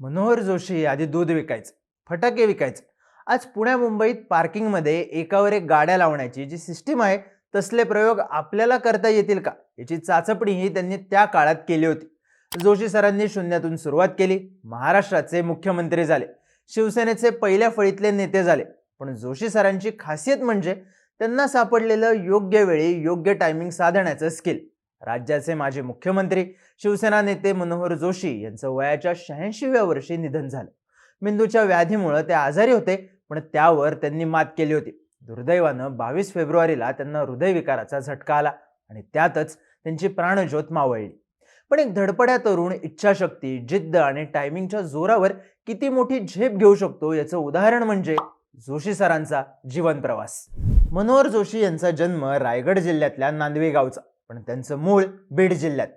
मनोहर जोशी आधी दूध विकायचं फटाके विकायचं. आज पुण्या मुंबईत पार्किंगमध्ये एकावर एक गाड्या लावण्याची जी सिस्टीम आहे तसले प्रयोग आपल्याला करता येतील का? याची चाचपणीही त्यांनी त्या काळात केली होती. जोशी सरांनी शून्यातून सुरुवात केली महाराष्ट्राचे मुख्यमंत्री झाले शिवसेनेचे पहिल्या फळीतले नेते झाले. पण जोशी सरांची खासियत म्हणजे त्यांना सापडलेलं योग्य वेळी योग्य टायमिंग साधण्याचं स्किल राज्याचे माजी मुख्यमंत्री शिवसेना नेते मनोहर जोशी यांचं वयाच्या शहाऐंशीव्या वर्षी निधन झालं. मेंदूच्या व्याधीमुळे ते आजारी होते पण त्यावर त्यांनी मात केली होती. दुर्दैवानं बावीस फेब्रुवारीला त्यांना हृदयविकाराचा झटका आला आणि त्यातच त्यांची प्राणज्योत मावळली. पण एक धडपड्या तरुण इच्छाशक्ती जिद्द आणि टायमिंगच्या जोरावर किती मोठी झेप घेऊ शकतो याचं उदाहरण म्हणजे जोशी सरांचा जीवन प्रवास. मनोहर जोशी यांचा जन्म रायगड जिल्ह्यातल्या नांदवे गावचा. पण त्यांचं मूळ बीड जिल्ह्यात.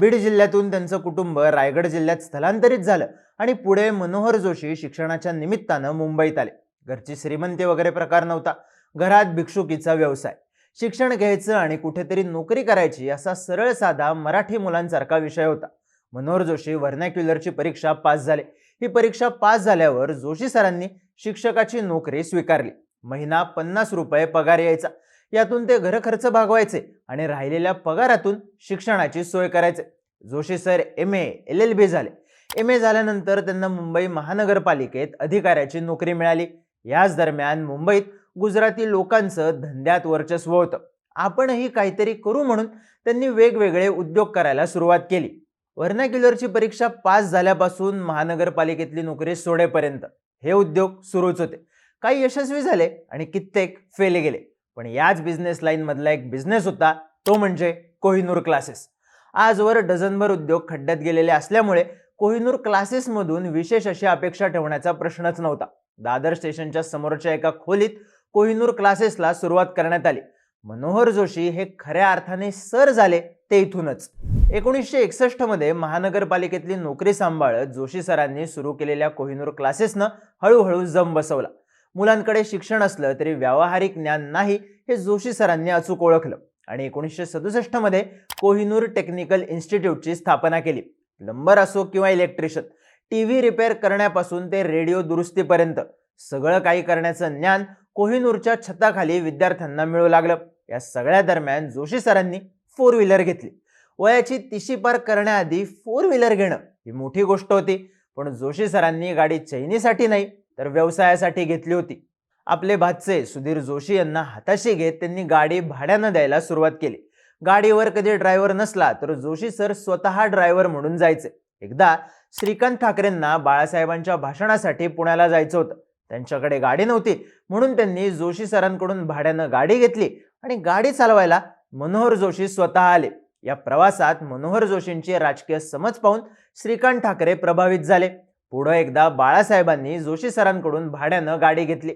बीड जिल्ह्यातून त्यांचं कुटुंब रायगड जिल्ह्यात स्थलांतरित झालं आणि पुढे मनोहर जोशी शिक्षणाच्या निमित्तानं मुंबईत आले. घरची श्रीमंती वगैरे प्रकार नव्हता. घरात भिक्षुकीचा व्यवसाय. शिक्षण घ्यायचं आणि कुठेतरी नोकरी करायची असा सरळ साधा मराठी मुलांसारखा विषय होता. मनोहर जोशी व्हर्नॅक्युलरची परीक्षा पास झाले. ही परीक्षा पास झाल्यावर जोशी सरांनी शिक्षकाची नोकरी स्वीकारली. महिना पन्नास रुपये पगार यायचा. यातून ते घरखर्च भागवायचे आणि राहिलेल्या पगारातून शिक्षणाची सोय करायचे. Joshi sir M A L L B झाले. एम ए झाल्यानंतर त्यांना मुंबई महानगरपालिकेत अधिकाऱ्याची नोकरी मिळाली. याच दरम्यान मुंबईत गुजराती लोकांचं धंद्यात वर्चस्व होतं. आपणही काहीतरी करू म्हणून त्यांनी वेगवेगळे उद्योग करायला सुरुवात केली. व्हर्नॅक्युलरची परीक्षा पास झाल्यापासून महानगरपालिकेतली नोकरी सोडेपर्यंत हे उद्योग सुरूच होते. काही यशस्वी झाले आणि कित्येक फेले गेले. पण याच बिझनेस लाईनमधला एक बिझनेस होता तो म्हणजे कोहिनूर क्लासेस आजवर डझनभर उद्योग खड्ड्यात गेलेले असल्यामुळे कोहिनूर क्लासेसमधून विशेष अशी अपेक्षा ठेवण्याचा प्रश्नच नव्हता. दादर स्टेशनच्या समोरच्या एका खोलीत कोहिनूर क्लासेसला सुरुवात करण्यात आली. मनोहर जोशी हे खऱ्या अर्थाने सर झाले ते इथूनच. एकोणीसशे एकसष्टमध्ये महानगरपालिकेतली नोकरी सांभाळत जोशी सरांनी सुरू केलेल्या कोहिनूर क्लासेसनं हळूहळू जम बसवला. मुलांकडे शिक्षण असलं तरी व्यावहारिक ज्ञान नाही हे जोशी सरांनी अचूक ओळखलं आणि एकोणीसशे सदुसष्टमध्ये कोहिनूर टेक्निकल इन्स्टिट्यूटची स्थापना केली. प्लंबर असो किंवा इलेक्ट्रिशियन टी व्ही रिपेअर करण्यापासून ते रेडिओ दुरुस्तीपर्यंत सगळं काही करण्याचं ज्ञान कोहिनूरच्या छताखाली विद्यार्थ्यांना मिळू लागलं. या सगळ्या दरम्यान जोशी सरांनी फोर व्हीलर घेतली. वयाची तिशी पार करण्याआधी फोर व्हीलर घेणं ही मोठी गोष्ट होती. पण जोशी सरांनी गाडी चैनीसाठी नाही तर व्यवसायासाठी घेतली होती. आपले भाचे सुधीर जोशी यांना हाताशी घेत त्यांनी गाडी भाड्यानं द्यायला सुरुवात केली. गाडीवर कधी ड्रायव्हर नसला तर जोशी सर स्वतः ड्रायव्हर म्हणून जायचे. एकदा श्रीकांत ठाकरेंना बाळासाहेबांच्या भाषणासाठी पुण्याला जायचं होतं. त्यांच्याकडे गाडी नव्हती म्हणून त्यांनी जोशी सरांकडून भाड्यानं गाडी घेतली आणि गाडी चालवायला मनोहर जोशी स्वतः आले. या प्रवासात मनोहर जोशींची राजकीय समज पाहून श्रीकांत ठाकरे प्रभावित झाले. पुढं एकदा बाळासाहेबांनी जोशी सरांकडून भाड्यानं गाडी घेतली.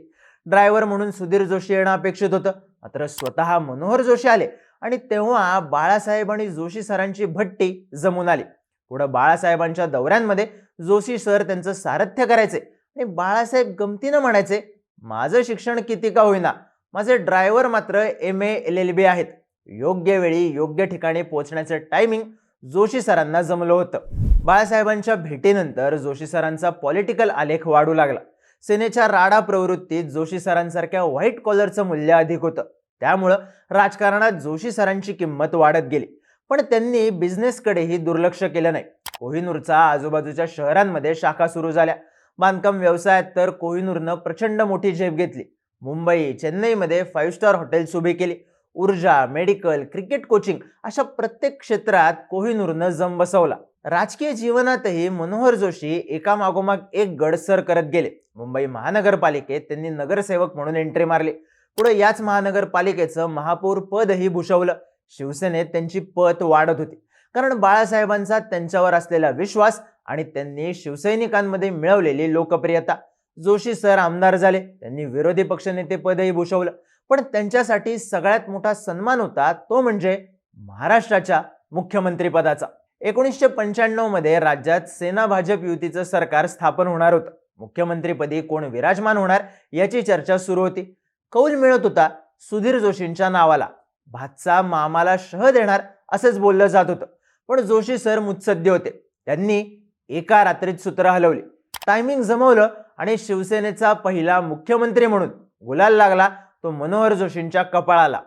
ड्रायव्हर म्हणून सुधीर जोशी येणं अपेक्षित होतं. मात्र स्वतः मनोहर जोशी आले आणि तेव्हा बाळासाहेब आणि जोशी सरांची भट्टी जमून आली. पुढं बाळासाहेबांच्या दौऱ्यांमध्ये जोशी सर त्यांचं सारथ्य करायचे आणि बाळासाहेब गमतीनं म्हणायचे माझं शिक्षण किती का होईना? माझे ड्रायव्हर मात्र M A L L B आहेत. योग्य वेळी योग्य ठिकाणी पोहोचण्याचं टायमिंग जोशी सरांना जमलं होतं. बाळासाहेबांच्या भेटीनंतर जोशी सरांचा पॉलिटिकल आलेख वाढू लागला. सेनेच्या राडा प्रवृत्तीत जोशी सरांसारख्या व्हाईट कॉलरचं मूल्य अधिक होतं. त्यामुळं राजकारणात जोशी सरांची किंमत वाढत गेली. पण त्यांनी बिझनेसकडेही दुर्लक्ष केलं नाही. कोहिनूरचा आजूबाजूच्या शहरांमध्ये शाखा सुरू झाल्या. बांधकाम व्यवसायात तर कोहिनूरनं प्रचंड मोठी झेप घेतली. मुंबई चेन्नईमध्ये फाईव्ह स्टार हॉटेल्स उभी केली. ऊर्जा मेडिकल क्रिकेट कोचिंग अशा प्रत्येक क्षेत्रात कोहिनूरनं जम बसवला. राजकीय जीवनातही मनोहर जोशी एकामागोमाग एक गडसर करत गेले. मुंबई महानगरपालिकेत त्यांनी नगरसेवक म्हणून एंट्री मारली. पुढे याच महानगरपालिकेचं महापौर पदही भूषवलं. शिवसेनेत त्यांची पत वाढत होती. कारण बाळासाहेबांचा त्यांच्यावर असलेला विश्वास आणि त्यांनी शिवसैनिकांमध्ये मिळवलेली लोकप्रियता. जोशी सर आमदार झाले. त्यांनी विरोधी पक्षनेते पदही भूषवलं. पण त्यांच्यासाठी सगळ्यात मोठा सन्मान होता तो म्हणजे महाराष्ट्राच्या मुख्यमंत्रीपदाचा. एकोणीसशे पंच्याण्णवमध्ये राज्यात सेना भाजप युतीचं सरकार स्थापन होणार होतं. मुख्यमंत्रीपदी कोण विराजमान होणार याची चर्चा सुरू होती. कौल मिळत होता सुधीर जोशींच्या नावाला. भातचा मामाला शह देणार असंच बोललं जात होतं. पण जोशी सर मुत्सद्य होते. त्यांनी एका रात्रीत सूत्र हलवली. टायमिंग जमवलं आणि शिवसेनेचा पहिला मुख्यमंत्री म्हणून गुलाल लागला तो मनोहर जोशींच्या कपाळाला.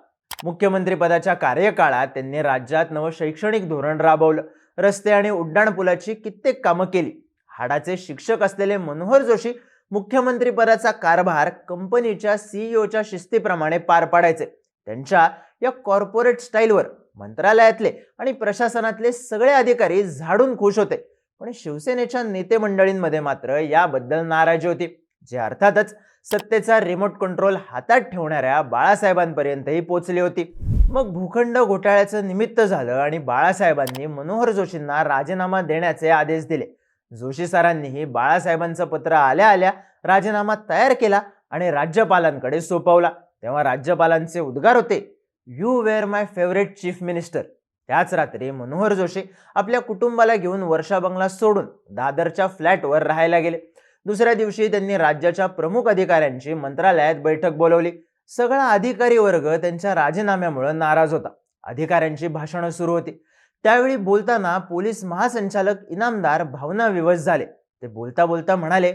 मुख्यमंत्रीपदाच्या कार्यकाळात त्यांनी राज्यात नवं शैक्षणिक धोरण राबवलं. रस्ते आणि उड्डाणपुलाची कित्येक कामं केली. हाडाचे शिक्षक असलेले मनोहर जोशी मुख्यमंत्रीपदाचा कारभार कंपनीच्या सीईओच्या शिस्तीप्रमाणे पार पाडायचे. त्यांच्या या कॉर्पोरेट स्टाईलवर मंत्रालयातले आणि प्रशासनातले सगळे अधिकारी झाडून खुश होते. पण शिवसेनेच्या नेते मंडळींमध्ये मात्र याबद्दल नाराजी होती. जे अर्थातच सत्तेचा रिमोट कंट्रोल हातात ठेवणाऱ्या बाळासाहेबांपर्यंतही पोचली होती. मग भूखंड घोटाळ्याचं निमित्त झालं आणि बाळासाहेबांनी मनोहर जोशींना राजीनामा देण्याचे आदेश दिले. जोशी सरांनीही बाळासाहेबांचं पत्र आल्या आल्या राजीनामा तयार केला आणि राज्यपालांकडे सोपवला. तेव्हा राज्यपालांचे उद्गार होते you were my favourite chief minister त्याच रात्री मनोहर जोशी आपल्या कुटुंबाला घेऊन वर्षा बंगला सोडून दादरच्या फ्लॅटवर राहायला गेले. दुसऱ्या दिवशी त्यांनी राज्याच्या प्रमुख अधिकाऱ्यांची मंत्रालयात बैठक बोलवली. सगळा अधिकारी वर्ग त्यांच्या राजीनाम्यामुळे नाराज होता. अधिकाऱ्यांची भाषणं सुरू होती. त्यावेळी बोलताना पोलीस महासंचालक इनामदार भावना विवश झाले. ते बोलता बोलता म्हणाले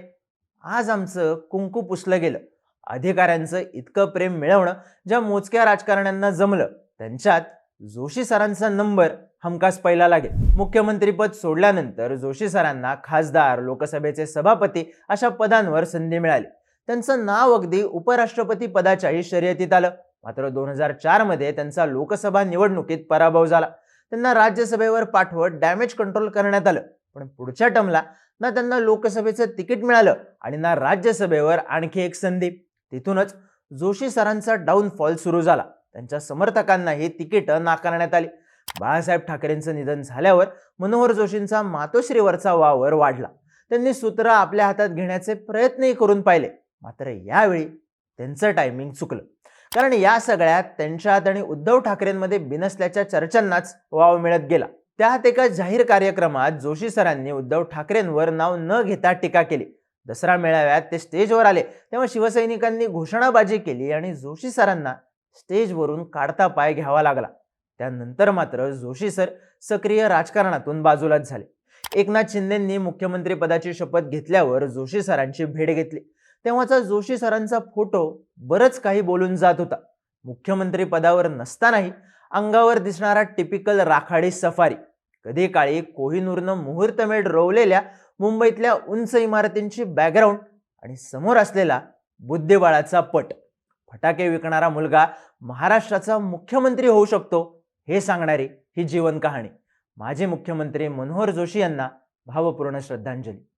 आज आमचं कुंकू पुसलं गेलं. अधिकाऱ्यांचं इतकं प्रेम मिळवणं ज्या मोजक्या राजकारण्यांना जमलं त्यांच्यात जोशी सरांचा नंबर हमखास पहिला लागेल. मुख्यमंत्रीपद सोडल्यानंतर जोशी सरांना खासदार लोकसभेचे सभापती अशा पदांवर संधी मिळाली. त्यांचं नाव अगदी उपराष्ट्रपती पदाच्याही शर्यतीत आलं. मात्र दोन हजार चारमध्ये त्यांचा लोकसभा निवडणुकीत पराभव झाला. त्यांना राज्यसभेवर पाठवत डॅमेज कंट्रोल करण्यात आलं. पण पुढच्या टर्मला ना त्यांना लोकसभेचं तिकीट मिळालं आणि ना राज्यसभेवर आणखी एक संधी. तिथूनच जोशी सरांचा डाऊनफॉल सुरू झाला. त्यांच्या समर्थकांना ही तिकीटं नाकारण्यात आली. बाळासाहेब ठाकरेंचं निधन झाल्यावर मनोहर जोशींचा मातोश्रीवरचा वावर वाढला. त्यांनी सूत्र आपल्या हातात घेण्याचे प्रयत्नही करून पाहिले. मात्र यावेळी त्यांचं टायमिंग चुकलं. कारण या सगळ्यात त्यांच्यात आणि उद्धव ठाकरेंमध्ये बिनसल्याच्या चर्चांनाच वाव मिळत गेला. त्यात एका जाहीर कार्यक्रमात जोशी सरांनी उद्धव ठाकरेंवर नाव न घेता टीका केली. दसरा मेळाव्यात ते स्टेजवर आले. तेव्हा शिवसैनिकांनी घोषणाबाजी केली आणि जोशी सरांना स्टेजवरून काढता पाय घ्यावा लागला. त्यानंतर मात्र जोशी सर सक्रिय राजकारणातून बाजूलाच झाले. एकनाथ शिंदेंनी मुख्यमंत्री पदाची शपथ घेतल्यावर जोशी सरांची भेट घेतली. तेव्हाचा जोशी सरांचा फोटो बरंच काही बोलून जात होता. मुख्यमंत्री पदावर नसतानाही अंगावर दिसणारा टिपिकल राखाडी सफारी कधी काळी कोहिनूरनं मुहूर्तमेढ रोवलेल्या मुंबईतल्या उंच इमारतींची बॅकग्राऊंड आणि समोर असलेला बुद्धिबळाचा पट. फटाके विकणारा मुलगा महाराष्ट्राचा मुख्यमंत्री होऊ शकतो हे सांगणारी ही जीवन कहाणी. माजी मुख्यमंत्री मनोहर जोशी यांना भावपूर्ण श्रद्धांजली.